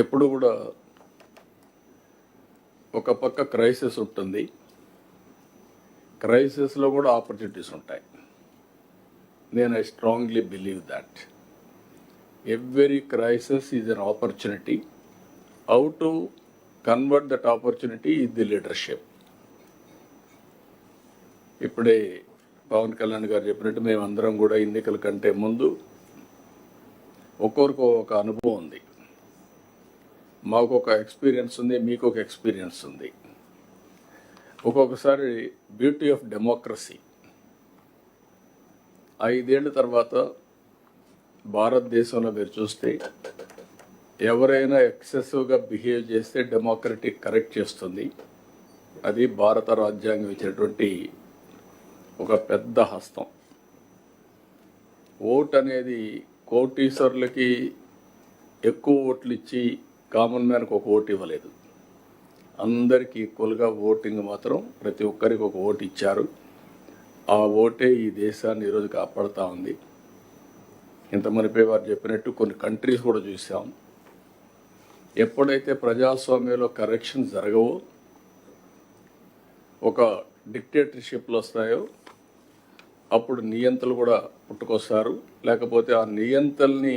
ఎప్పుడు కూడా ఒక పక్క క్రైసిస్ ఉంటుంది. క్రైసిస్లో కూడా ఆపర్చునిటీస్ ఉంటాయి. నేను I strongly believe that. Every crisis is an opportunity how to convert that opportunity is the leadership ఇప్పుడే పవన్ కళ్యాణ్ గారు చెప్పినట్టు మేమందరం కూడా ఎన్నికల కంటే ముందు ఒక్కొరికి ఒక అనుభవం ఉంది. మాకు ఒక ఎక్స్పీరియన్స్ ఉంది మీకు ఒక ఎక్స్పీరియన్స్ ఉంది. ఒక్కొక్కసారి బ్యూటీ ఆఫ్ డెమోక్రసీ ఐదేళ్ళ తర్వాత భారతదేశంలో మీరు చూస్తే ఎవరైనా ఎక్సెసివ్గా బిహేవ్ చేస్తే డెమోక్రటిక్ కరెక్ట్ చేస్తుంది. అది భారత రాజ్యాంగం ఇచ్చినటువంటి ఒక పెద్ద హస్తం. ఓట్ అనేది కోటీశ్వరులకి ఎక్కువ ఓట్లు ఇచ్చి కామన్ మ్యాన్కి ఒక ఓటు ఇవ్వలేదు. అందరికీ ఈక్వల్గా ఓటింగ్ మాత్రం ప్రతి ఒక్కరికి ఒక ఓటు ఇచ్చారు. ఆ ఓటే ఈ దేశాన్ని ఈరోజు కాపాడుతూ ఉంది. ఇంత మునిపే వారు చెప్పినట్టు కొన్ని కంట్రీస్ కూడా చూసాం. ఎప్పుడైతే ప్రజాస్వామ్యంలో కరెక్షన్ జరగవో ఒక డిక్టేటర్షిప్లు వస్తాయో అప్పుడు నియంతలు కూడా పుట్టుకొస్తారు. లేకపోతే ఆ నియంతల్ని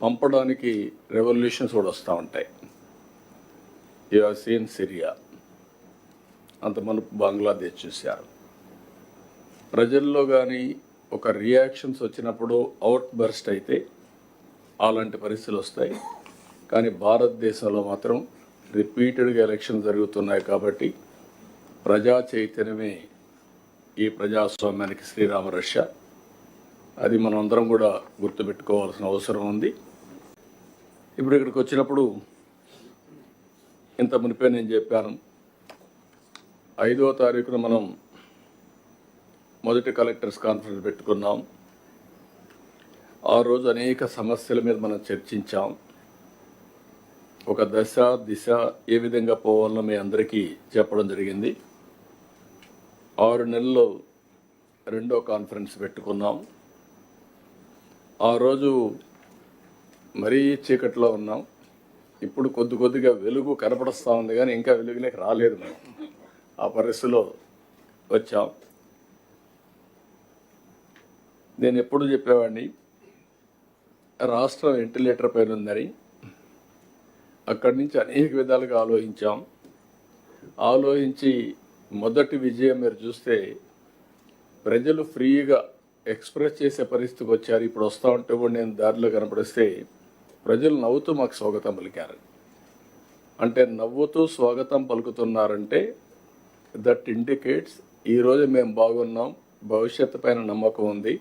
పంపడానికి రెవల్యూషన్స్ కూడా వస్తూ ఉంటాయి. యు సీన్ సిరియా అంత మనకు బంగ్లాదేశ్ చూశారు. ప్రజల్లో కానీ ఒక రియాక్షన్స్ వచ్చినప్పుడు అవుట్ బర్స్ట్ అయితే అలాంటి పరిస్థితులు వస్తాయి. కానీ భారతదేశంలో మాత్రం రిపీటెడ్గా ఎలక్షన్ జరుగుతున్నాయి కాబట్టి ప్రజా చైతన్యమే ఈ ప్రజాస్వామ్యానికి శ్రీరామ రష్యా అది మనం అందరం కూడా గుర్తుపెట్టుకోవాల్సిన అవసరం ఉంది. ఇప్పుడు ఇక్కడికి వచ్చినప్పుడు ఇంత మునిపే నేను చెప్పాను. ఐదో తారీఖున మనం మొదటి కలెక్టర్స్ కాన్ఫరెన్స్ పెట్టుకున్నాం. ఆ రోజు అనేక సమస్యల మీద మనం చర్చించాం. ఒక దశ దిశ ఏ విధంగా పోవాలో మీ అందరికీ చెప్పడం జరిగింది. ఆరు నెలల్లో రెండో కాన్ఫరెన్స్ పెట్టుకున్నాం. ఆ రోజు మరీ చీకట్లో ఉన్నాం. ఇప్పుడు కొద్ది కొద్దిగా వెలుగు కనపడస్తూ ఉంది కానీ ఇంకా వెలుగులోకి రాలేదు మనం. ఆ పరిస్థితిలో వచ్చాం. నేను ఎప్పుడు చెప్పేవాడిని రాష్ట్రం వెంటిలేటర్ పైన ఉందని. అక్కడి నుంచి అనేక విధాలుగా ఆలోచించాం. ఆలోచించి మొదటి విజయం మీరు చూస్తే ప్రజలు ఫ్రీగా ఎక్స్ప్రెస్ చేసే పరిస్థితికి వచ్చారు. ఇప్పుడు వస్తూ ఉంటే కూడా నేను దారిలో కనపడిస్తే ప్రజలు నవ్వుతూ మాకు స్వాగతం పలికారు. అంటే నవ్వుతూ స్వాగతం పలుకుతున్నారంటే దట్ ఇండికేట్స్ ఈరోజు మేము బాగున్నాం. భవిష్యత్తు పైన నమ్మకం ఉంది.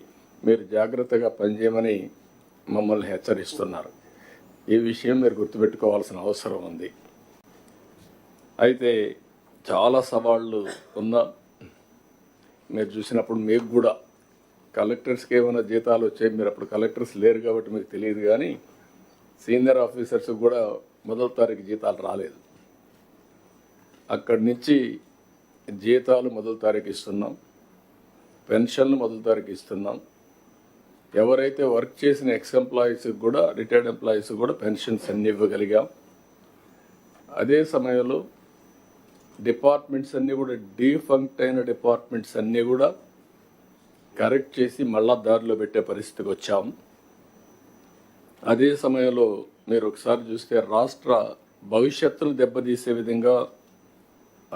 మీరు జాగ్రత్తగా పనిచేయమని మమ్మల్ని హెచ్చరిస్తున్నారు. ఈ విషయం మీరు గుర్తుపెట్టుకోవాల్సిన అవసరం ఉంది. అయితే చాలా సవాళ్ళు ఉన్నా మీరు చూసినప్పుడు మీకు కూడా కలెక్టర్స్కి ఏమైనా జీతాలు వచ్చాయి మీరు అప్పుడు కలెక్టర్స్ లేరు కాబట్టి మీకు తెలియదు కానీ సీనియర్ ఆఫీసర్స్ కూడా మొదటి తారీఖు జీతాలు రాలేదు. అక్కడి నుంచి జీతాలు మొదటి తారీఖు ఇస్తున్నాం. పెన్షన్లు మొదటి తారీఖు ఇస్తున్నాం. ఎవరైతే వర్క్ చేసిన ఎక్స్ ఎంప్లాయీస్కి కూడా రిటైర్డ్ ఎంప్లాయీస్ కూడా పెన్షన్స్ అన్ని ఇవ్వగలిగాం. అదే సమయంలో డిపార్ట్మెంట్స్ అన్నీ కూడా డీఫంక్ట్ అయిన డిపార్ట్మెంట్స్ అన్నీ కూడా కరెక్ట్ చేసి మళ్ళా దారిలో పెట్టే పరిస్థితికి వచ్చాం అదే సమయంలో మీరు ఒకసారి చూస్తే రాష్ట్ర భవిష్యత్తును దెబ్బతీసే విధంగా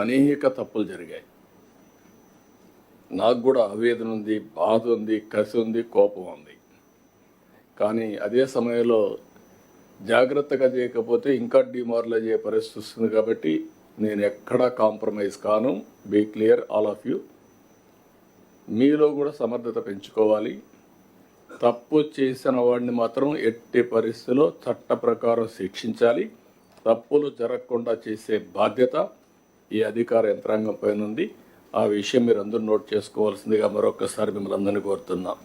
అనేక తప్పులు జరిగాయి. నాకు కూడా ఆవేదన ఉంది బాధ ఉంది కసి ఉంది కోపం ఉంది. కానీ అదే సమయంలో జాగ్రత్తగా చేయకపోతే ఇంకా డిమారలైజ్ అయ్యే పరిస్థితి వస్తుంది కాబట్టి నేను ఎక్కడా కాంప్రమైజ్ కాను. Be clear all of you. మీలో కూడా సమర్థత పెంచుకోవాలి. తప్పు చేసిన వాడిని మాత్రం ఎట్టి పరిస్థితిలో చట్ట ప్రకారం శిక్షించాలి. తప్పులు జరగకుండా చేసే బాధ్యత ఈ అధికార యంత్రాంగం పైన ఉంది. ఆ విషయం మీరు అందరూ నోట్ చేసుకోవాల్సిందిగా మరొకసారి మిమ్మల్ని అందరినీ కోరుతున్నాం.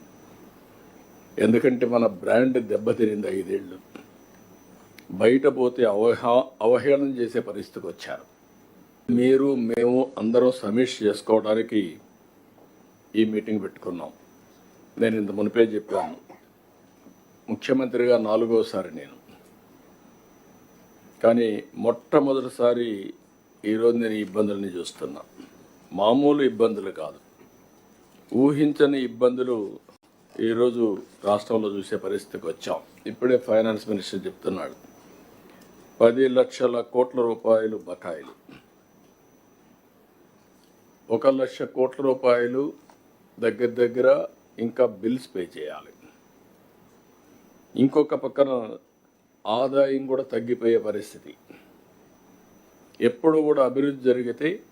ఎందుకంటే మన బ్రాండ్ దెబ్బతినింది ఐదేళ్ళు. బయట పోతే అవహా అవహేళన చేసే పరిస్థితికి వచ్చారు. మీరు మేము అందరం సమీక్ష చేసుకోవడానికి ఈ మీటింగ్ పెట్టుకున్నాం. నేను ఇంత మునిపే చెప్పాను. ముఖ్యమంత్రిగా నాలుగోసారి నేను. కానీ మొట్టమొదటిసారి ఈరోజు నేను ఇబ్బందులని చూస్తున్నా. మామూలు ఇబ్బందులు కాదు. ఊహించని ఇబ్బందులు ఈరోజు రాష్ట్రంలో చూసే పరిస్థితికి వచ్చాం. ఇప్పుడే ఫైనాన్స్ మినిస్టర్ చెప్తున్నాడు. పది లక్షల కోట్ల రూపాయలు బకాయిలు. ఒక లక్ష కోట్ల రూపాయలు దగ్గర దగ్గర ఇంకా బిల్స్ పే చేయాలి. ఇంకొక పక్కన ఆదాయం కూడా తగ్గిపోయే పరిస్థితి. ఎప్పుడు కూడా అభివృద్ధి జరిగితే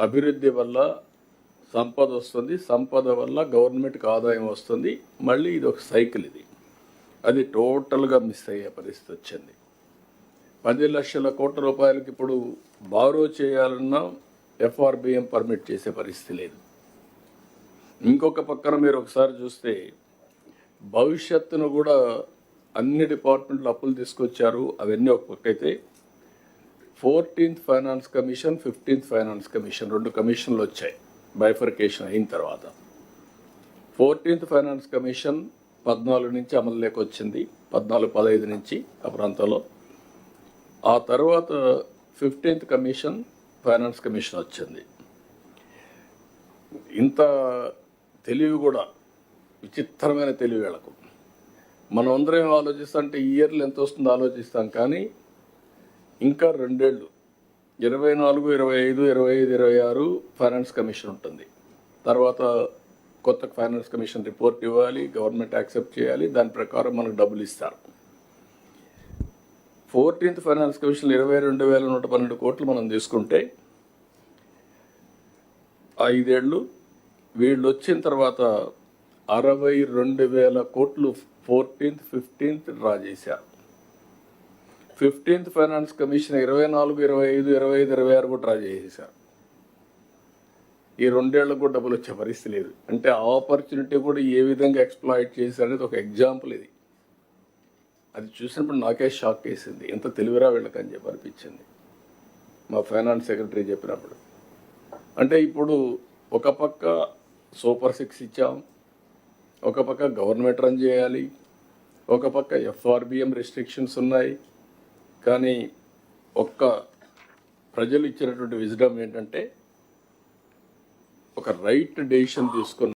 అభివృద్ధి వల్ల సంపద వస్తుంది సంపద వల్ల గవర్నమెంట్కి ఆదాయం వస్తుంది మళ్ళీ ఇది ఒక సైకిల్ ఇది. అది టోటల్గా మిస్ అయ్యే పరిస్థితి వచ్చింది. పది లక్షల కోట్ల రూపాయలకి ఇప్పుడు బారో చేయాలన్నా ఎఫ్ఆర్బిఎం పర్మిట్ చేసే పరిస్థితి లేదు. ఇంకొక పక్కన మీరు ఒకసారి చూస్తే భవిష్యత్తును కూడా అన్ని డిపార్ట్మెంట్లు అప్పులు తీసుకొచ్చారు. అవన్నీ ఒక పక్క అయితే fourteenth finance commission fifteenth finance commission రెండు కమిషన్లు వచ్చాయి. బైఫర్కేషన్ అయిన తర్వాత ఫోర్టీన్త్ ఫైనాన్స్ కమిషన్ పద్నాలుగు నుంచి అమలులోకి వచ్చింది. పద్నాలుగు పదహైదు నుంచి ఆ ప్రాంతంలో. ఆ తర్వాత ఫిఫ్టీన్త్ కమిషన్ ఫైనాన్స్ కమిషన్ వచ్చింది. ఇంత తెలివి కూడా విచిత్రమైన తెలివి వీళ్ళకు. మనం అందరం ఏం ఆలోచిస్తాం అంటే ఇయర్లు ఎంత వస్తుందో ఆలోచిస్తాం కానీ ఇంకా రెండేళ్ళు ఇరవై నాలుగు ఇరవై ఐదు ఇరవై ఐదు ఇరవై ఆరు ఫైనాన్స్ కమిషన్ ఉంటుంది. తర్వాత కొత్త ఫైనాన్స్ కమిషన్ రిపోర్ట్ ఇవ్వాలి గవర్నమెంట్ యాక్సెప్ట్ చేయాలి దాని ప్రకారం మనకు డబ్బులు ఇస్తారు. ఫోర్టీన్త్ ఫైనాన్స్ కమిషన్ ఇరవై రెండు వేల నూట పన్నెండు కోట్లు మనం తీసుకుంటే ఐదేళ్ళు వీళ్ళు వచ్చిన తర్వాత అరవై రెండు వేల కోట్లు ఫోర్టీన్త్ ఫిఫ్టీన్త్ డ్రా చేశారు. ఫిఫ్టీన్త్ ఫైనాన్స్ కమిషన్ ఇరవై నాలుగు ఇరవై ఐదు ఇరవై ఐదు ఇరవై ఆరు కూడా డ్రా చేసేసారు ఈ రెండేళ్ళకు కూడా డబ్బులు వచ్చే పరిస్థితి లేదు. అంటే ఆపర్చునిటీ కూడా ఏ విధంగా ఎక్స్ప్లాయిట్ చేశారు అనేది ఒక ఎగ్జాంపుల్ ఇది. అది చూసినప్పుడు నాకే షాక్ వేసింది. ఎంత తెలివిరా వీళ్ళకని చెప్పి అనిపించింది. మా ఫైనాన్స్ సెక్రటరీ చెప్పినప్పుడు. అంటే ఇప్పుడు ఒక పక్క సూపర్ సిక్స్ ఇచ్చాం. ఒక పక్క గవర్నమెంట్ రన్ చేయాలి. ఒక పక్క ఎఫ్ఆర్బిఎం రెస్ట్రిక్షన్స్ ఉన్నాయి. కానీ ఒక్క ప్రజలు ఇచ్చినటువంటి విజడం ఏంటంటే ఒక రైట్ డెసిషన్ తీసుకున్న